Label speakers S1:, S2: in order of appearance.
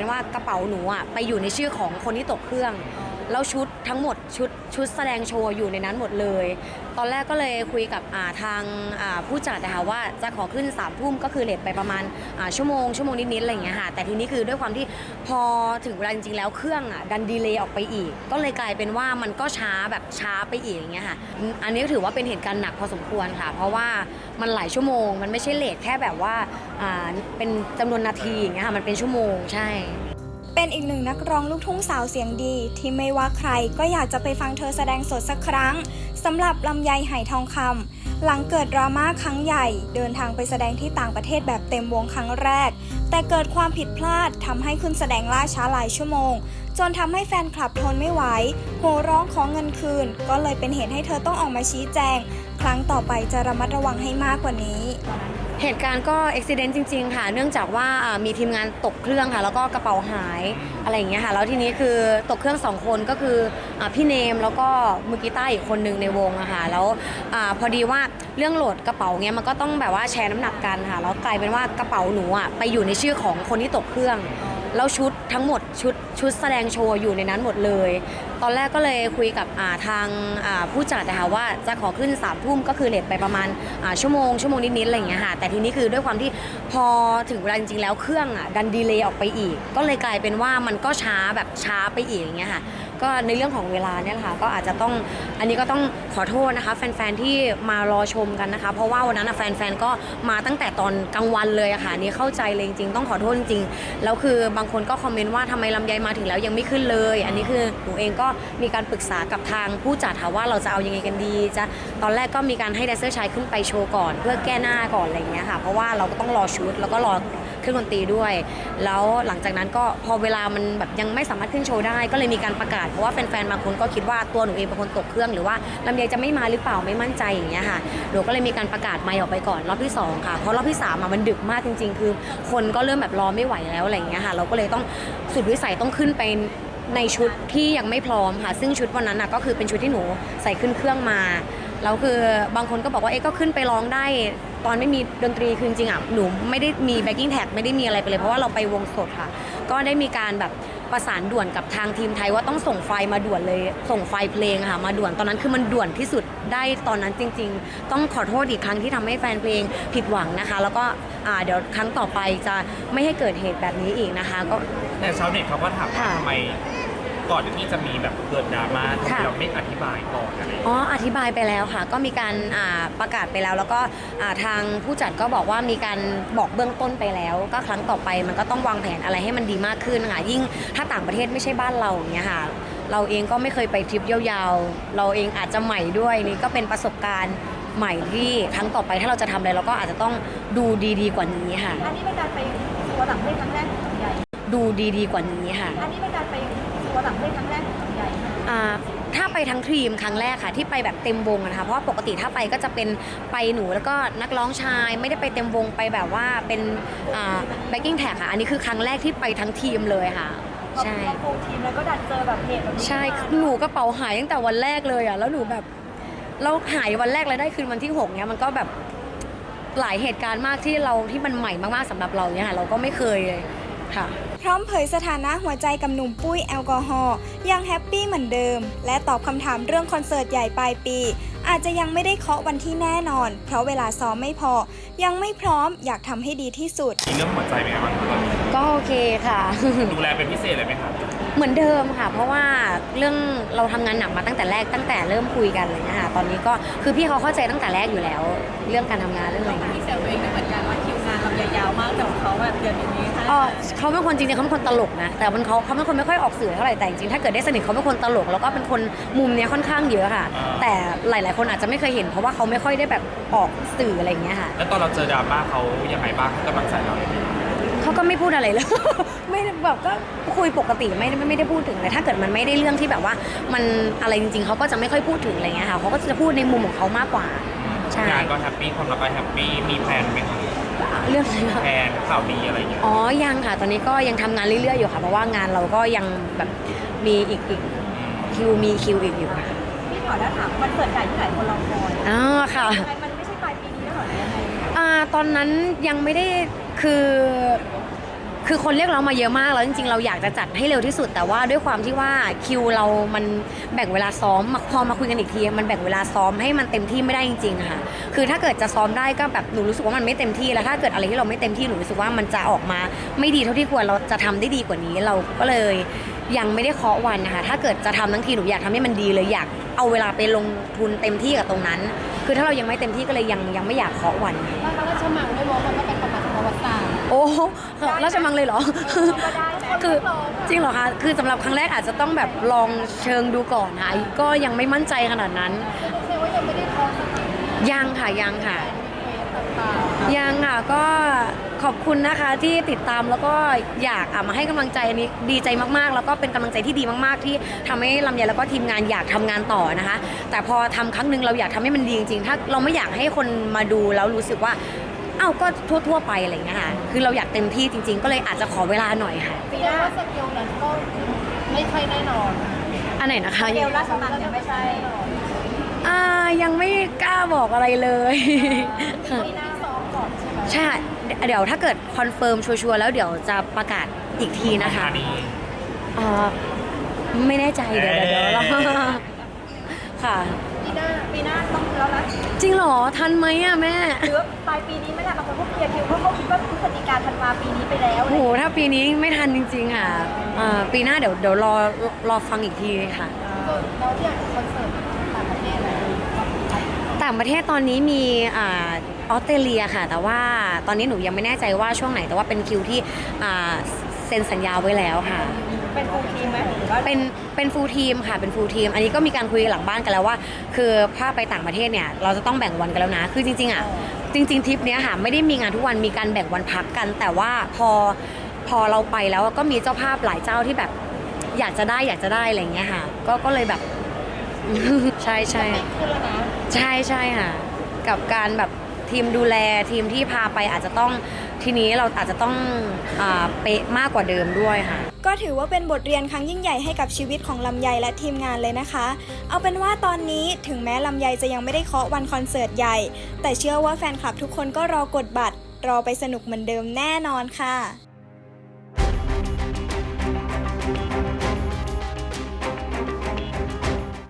S1: เป็นว่ากระเป๋าหนูอะไปอยู่ในชื่อของคนที่ตกเครื่อง แล้วชุดทั้งหมดชุดชุดแสดงโชว์อยู่ในนั้นหมดเลย ตอนแรกก็เลยคุยกับอ่าทางอ่าผู้จัดนะคะว่าจะขอขึ้น3ามทุ่มก็คือเลทไปประมาณอ่าชั่วโมงชั่วโมงนิดๆอะไรอย่างเงี้ยค่ะแต่ทีนี้คือด้วยความที่พอถึงเวลาจริงๆแล้วเครื่องอะดันดีเลย์ออกไปอีก ก็เลยกลายเป็นว่ามันก็ช้าแบบช้าไปอีกอย่างเงี้ยค่ะอันนี้ถือว่าเป็นเหตุการณ์หนักพอสมควรค่ะ เพราะว่ามันหลายชั่วโมง มันไม่ใช่เลทแค่แบบว่าอ่าเป็นจำนวนนาทีอย่างเงี้ยค่ะมันเป็นชั่วโมงใช่
S2: เป็นอีกหนึ่งนักร้องลูกทุ่งสาวเสียงดี ที่ไม่ว่าใครก็อยากจะไปฟังเธอแสดงสดสักครั้งสำหรับลำไยไหทองคำหลังเกิดดราม่าครั้งใหญ่ เดินทางไปแสดงที่ต่างประเทศแบบเต็มวงครั้งแรก แต่เกิดความผิดพลาดทำให้ขึ้นแสดงล่าช้าหลายชั่วโมง จนทำให้แฟนคลับทนไม่ไหวโห่ร้องขอเงินคืน ก็เลยเป็นเหตุให้เธอต้องออกมาชี้แจง ครั้งต่อไปจะระมัดระวังให้มากกว่านี้
S1: เหตุการณ์ก็อุบิเหตุจริง ๆ ค่ะ เนื่องจากว่าอ่ามีทีมงานตกเครื่องค่ะ แล้วก็กระเป๋าหายอะไรอย่างเงี้ยค่ะ แล้วทีนี้คือตกเครื่องสองคนก็คืออาพี่เนมแล้วก็มือกีตาร์อีกคนหนึ่งในวงอะค่ะ แล้วอาพอดีว่าเรื่องโหลดกระเป๋าเงี้ยมันก็ต้องแบบว่าแชร์น้ำหนักกันค่ะ แล้วกลายเป็นว่ากระเป๋าหนูอะไปอยู่ในชื่อของคนที่ตกเครื่อง แล้วชุดทั้งหมดชุดชุดแสดงโชว์อยู่ในนั้นหมดเลย ตอนแรกก็เลยคุยกับอ่าทางอ่าผู้จัดนะคะว่าจะขอขึ้น3ามทุ่มก็คือเลทไปประมาณอ่าชั่วโมงชั่วโมงนิดๆอะไรอย่างเงี้ยค่ะแต่ทีนี้คือด้วยความที่พอถึงเวลาจริงๆแล้วเครื่องอะดันดีเลย์ออกไปอีก ก็เลยกลายเป็นว่ามันก็ช้าแบบช้าไปอีกอย่างเงี้ยค่ะ ก็ในเรื่องของเวลาเนี่ยแหละค่ะก็อาจจะต้องอันนี้ก็ต้องขอโทษนะคะ แฟนๆที่มารอชมกันนะคะ เพราะว่าวันนั้นอะแฟนๆก็มาตั้งแต่ตอนกลางวันเลยอะค่ะอันนี่เข้าใจเลยจริงๆต้องขอโทษจริงๆแล้วคือบางคนก็คอมเมนต์ว่าทำไมลำไยมาถึงแล้วยังไม่ขึ้นเลย อันนี้คือหนูเองก็มีการปรึกษากับทางผู้จัดค่ะว่าเราจะเอายังไงกันดีจะตอนแรกก็มีการให้แดนเซอร์ชายขึ้นไปโชว์ก่อน เพื่อแก้หน้าก่อนอะไรอย่างเงี้ยค่ะเพราะว่าเราก็ต้องรอชุดแล้วก็รอ เครื่องดนตรีด้วย แล้วหลังจากนั้นก็พอเวลามันแบบยังไม่สามารถขึ้นโชว์ได้ ก็เลยมีการประกาศเพราะว่าแฟนๆบางคนก็คิดว่าตัวหนูเองเป็นคนตกเครื่องหรือว่าลำไยจะไม่มาหรือเปล่าไม่มั่นใจอย่างเงี้ยค่ะหนูก็เลยมีการประกาศไม่ออกไปก่อนรอบที่สองค่ะเพราะรอบที่สามมันดึกมากจริง ๆ คือคนก็เริ่มแบบรอไม่ไหวแล้วอะไรอย่างเงี้ยค่ะ เราก็เลยต้องสุดวิสัยต้องขึ้นไปในชุดที่ยังไม่พร้อมค่ะ ซึ่งชุดวันนั้นนะก็คือเป็นชุดที่หนูใส่ขึ้นเครื่องมา แล้วคือบางคนก็บอกว่าเอ๊ะก็ขึ้นไปร้องได้ ตอนไม่มีดนตรีคือจริงๆอะหนูไม่ได้มีแบ็กกิ้งแท็กไม่ได้มีอะไรไปเลย เพราะว่าเราไปวงสดค่ะ ก็ได้มีการแบบประสานด่วนกับทางทีมไทยว่าต้องส่งไฟล์มาด่วนเลย ส่งไฟล์เพลงอะค่ะมาด่วนตอนนั้นคือมันด่วนที่สุดได้ตอนนั้นจริง ๆ ต้องขอโทษอีกครั้งที่ทำให้แฟนเพลงผิดหวังนะคะ แล้วก็อ่าเดี๋ยวครั้งต่อไปจะไม่ให้เกิดเหตุแบบนี้อีกนะคะก็
S3: แต่ชาวเน็ตเขาก็ถามว่า
S1: ค่ะ
S3: ทำไม ก่อนที่จะมีแบบเกิดดราม่าทำไม
S1: ค่ะ
S3: เราไม่อธิบายก่อนอะไรอย่างเงี้ย
S1: อ๋ออธิบายไปแล้วค่ะ ก็มีการอ่าประกาศไปแล้ว แล้วก็อ่าทางผู้จัดก็บอกว่ามีการบอกเบื้องต้นไปแล้ว ก็ครั้งต่อไปมันก็ต้องวางแผนอะไรให้มันดีมากขึ้นค่ะยิ่งถ้าต่างประเทศไม่ใช่บ้านเราอย่างเงี้ยค่ะ เราเองก็ไม่เคยไปทริปยาวๆ เราเองอาจจะใหม่ด้วยนี่ก็เป็นประสบการณ์ใหม่ที่ครั้งต่อไปถ้าเราจะทำอะไรเราก็อาจจะต้องดูดีๆกว่านี้ค่ะ
S4: อันนี้เป็นการไปทัวร์ต่างประเทศครั้งแรกของลำไย
S1: ดูดีๆกว่านี้ค่ะ
S4: อันนี้เป็นการไป ทัวร์ต่างประเทศครั้งแรกของลำไย
S1: อ่าถ้าไปทั้งทีมครั้งแรกค่ะที่ไปแบบเต็มวงอะนะคะเพราะว่าปกติถ้าไปก็จะเป็นไปหนูแล้วก็นักร้องชาย ไม่ได้ไปเต็มวงไปแบบว่าเป็นแบ็กกิ้งแท็กค่ะอันนี้คือครั้งแรกที่ไปทั้งทีมเลยค่ะ ใช่
S4: พอโฟมทีมแล้วก็ดันเจอแบบเหตุแบบนี้
S1: ใช่
S4: ขึ้นมา
S1: หนูกระเป๋าหายตั้งแต่วันแรกเลยอะแล้วหนูแบบเราหายวันแรกแล้วได้คืนวันที่หกเนี้ยมันก็แบบหลายเหตุการณ์มากที่เราที่มันใหม่มากๆสำหรับเราเนี่ยค่ะเราก็ไม่เคยเลยค่ะ
S2: พร้อมเผยสถานะหัวใจกับหนุ่มปุ้ยแอลกอฮอล์ยังแฮปปี้เหมือนเดิม และตอบคำถามเรื่องคอนเสิร์ตใหญ่ปลายปี อาจจะยังไม่ได้เคาะวันที่แน่นอน เพราะเวลาซ้อมไม่พอ ยังไม่พร้อมอยากทำให้ดีที่สุด
S3: มีเรื่องหัวใจไหมครับตอนนี้
S1: ก็โอเคค่ะ
S3: ดูแลเป็นพิเศษเลยไหมครับ
S1: เหมือนเดิมค่ะ เพราะว่าเรื่องเราทำงานหนักมาตั้งแต่แรกตั้งแต่เริ่มคุยกันเลยนะคะตอนนี้ก็คือพี่เขาเข้าใจตั้งแต่แรกอยู่แล้ว เรื่องการทำงานเรื่องอะไรอย่างเงี้ย
S4: ที่เซลตัวเองก็เหมือนกันว่าคิวงานลำไยยาวมากแต่ของเขาแบบเดือนนี้ ค่ะ
S1: อ๋อเขาเป็นคนจริงๆเขาเป็นคนตลกนะ แต่มันเขาเขาเป็นคนไม่ค่อยออกสื่อเท่าไหร่แต่จริงๆถ้าเกิดได้สนิทเขาเป็นคนตลก แล้วก็เป็นคนมุมเนี้ยค่อนข้างเยอะค่ะ
S3: อ่า
S1: แต่หลายๆ คนอาจจะไม่เคยเห็น เพราะว่าเขาไม่ค่อยได้แบบออกสื่ออะไรอย่างเงี้ยค่ะ
S3: แล้วตอนเราเจอดราม่าเขายังไงบ้างให้กำลังใจเราเนี่ย
S1: เขาก็ไม่พูดอะไรเลย ไม่ได้แบบก็คุยปกติไม่ได้ไม่ได้พูดถึงเลยถ้าเกิดมันไม่ได้เรื่องที่แบบว่า มันอะไรจริงๆเขาก็จะไม่ค่อยพูดถึงอะไรเงี้ยค่ะเขาก็จะพูดในมุมของเขามากกว่าใช่
S3: งานก็แฮปปี้ความรักก็แฮปปี้มีแพลนไหมครับ
S1: เรื่องอะไรนะ
S3: แพลนข่าวดีอะไรอย่างเงี้ย
S1: อ๋อยังค่ะ ตอนนี้ก็ยังทำงานเรื่อยๆอยู่ค่ะ เพราะว่างานเราก็ยังแบบมีอีกอีกคิวมีคิวอีกอยู่ค่ะ
S4: พี่ขอได้ถามคอนเสิร์ตใหญ่ที่หลายคนรอคอย
S1: อ๋อค่ะ
S4: ทำไมมันไม่ใช่ปลายปีนี้แล้วเหรอหรือยังไง
S1: อ่าตอนนั้นยังไม่ได้คือ คือคนเรียกร้องมาเยอะมากแล้วจริงๆ เราอยากจะจัดให้เร็วที่สุด แต่ว่าด้วยความที่ว่าคิวเรามันแบ่งเวลาซ้อมมพอมาคุยกันอีกทีมันแบ่งเวลาซ้อมให้มันเต็มที่ไม่ได้จริงๆค่ะ คือถ้าเกิดจะซ้อมได้ก็แบบหนูรู้สึกว่ามันไม่เต็มที่แล้วถ้าเกิดอะไรที่เราไม่เต็มที่หนูรู้สึกว่ามันจะออกมา ไม่ดีเท่าที่ควรเราจะทำได้ดีกว่านี้เราก็เลยยังไม่ได้เคาะวันนะคะถ้าเกิดจะทำทั้งทีหนูอยากทำให้มันดีเลยอยากเอาเวลาไปลงทุนเต็มที่กับตรงนั้น คือถ้าเรายังไม่เต็มที่ก็เลยยังยังไม่อยากเคาะวัน
S4: แล้วเขาก็ชมังด้วยมอง ร์
S1: โอ้ราชมังเลยเหรอ
S4: ก็ได้ไหม
S1: คือจริงเหรอคะ คือสำหรับครั้งแรกอาจจะต้องแบบลองเชิงดูก่อนค่ะก็ยังไม่มั่นใจขนาดนั้น
S4: แสดงว่ายังไม่ได้ท้องสักที
S1: ยังค่ะยังค่ะ
S4: ต่าง
S1: ยังค่ะก็ขอบคุณนะคะที่ติดตามแล้วก็อยากอะมาให้กำลังใจอันนี้ดีใจมากๆ แล้วก็เป็นกำลังใจที่ดีมากๆ ที่ทำให้ลำไยแล้วก็ทีมงานอยากทำงานต่อนะคะ แต่พอทำครั้งหนึ่งเราอยากทำให้มันดีจริงๆ ถ้าเราไม่อยากให้คนมาดูแล้วรู้สึกว่า เอ้าก็ทั่ว ๆ ไปอะไรอย่างเงี้ยค่ะ คือเราอยากเต็มที่จริง ๆ ก็เลยอาจจะขอเวลาหน่อยค่ะ
S4: ๆปีหน้าสเกลนั้นก็ไม่ใช่แน่นอน
S1: อันไหนนะคะ
S4: สเกลราชมังเนี่ยไม่ใช่
S1: อ่ายังไม่กล้าบอกอะไรเลยค่ะ
S4: ปีหน้าซ้อมก่อนใช่ไหม
S1: ใช่ค่ะเดี๋ยวถ้าเกิดคอนเฟิร์มชัวร์ๆแล้วเดี๋ยวจะประกาศอีกทีนะคะ
S3: อันนี้
S1: อ่าไม่แน่ใจเดี๋ยวเดี๋ยวเดี๋ยวเรา ค่ะ
S4: ปีหน้าปีหน้าต้องแล้วนะ
S1: จริงเหรอ ทันไหมอะแม่
S4: หรือว่าปลายปีนี้ไม่แหละบางคนพวกเคลียร์คิวเพราะเขาคิดว่าพฤศจิกาธันวาปีนี้ไปแล้ว
S1: โอ้โหถ้าปีนี้ไม่ทันจริงๆค่ะอ่าปีหน้าเดี๋ยวเดี๋ยวรอรอฟังอีกทีค่ะ
S4: แล้วอย่างคอนเสิร์ตต่างประเทศอะไร
S1: ต่างประเทศตอนนี้มีอ่าออสเตรเลียค่ะ แต่ว่าตอนนี้หนูยังไม่แน่ใจว่าช่วงไหนแต่ว่าเป็นคิวที่อ่าเซ็นสัญญาไว้แล้วค่ะ
S4: เป็นฟูลทีมไหมหรือว่า
S1: เป็นเป็นฟูลทีมค่ะเป็นฟูลทีม อันนี้ก็มีการคุยหลังบ้านกันแล้วว่า คือถ้าไปต่างประเทศเนี่ยเราจะต้องแบ่งวันกันแล้วนะ คือจริงๆอะจริง ๆทริปเนี้ยค่ะไม่ได้มีงานทุกวันมีการแบ่งวันพักกัน แต่ว่าพอพอเราไปแล้วก็มีเจ้าภาพหลายเจ้าที่แบบ อยากจะได้อยากจะได้อะไรอย่างเงี้ยค่ะ ก็ก็เลยแบบ ใช่ใช่
S4: ขึ้นแล้วนะ
S1: ใช่ใช่ค่ะ กับการแบบ ทีมดูแลทีมที่พาไปอาจจะต้องทีนี้เราอาจจะต้องอเป๊ะมากกว่าเดิมด้วยค่ะ
S2: ก็ถือว่าเป็นบทเรียนครั้งยิ่งใหญ่ให้กับชีวิตของลำไยและทีมงานเลยนะคะ เอาเป็นว่าตอนนี้ถึงแม้ลำไยจะยังไม่ได้เคาะวันคอนเสิร์ตใหญ่ แต่เชื่อว่าแฟนคลับทุกคนก็รอกดบัตร รอไปสนุกเหมือนเดิมแน่นอนค่ะ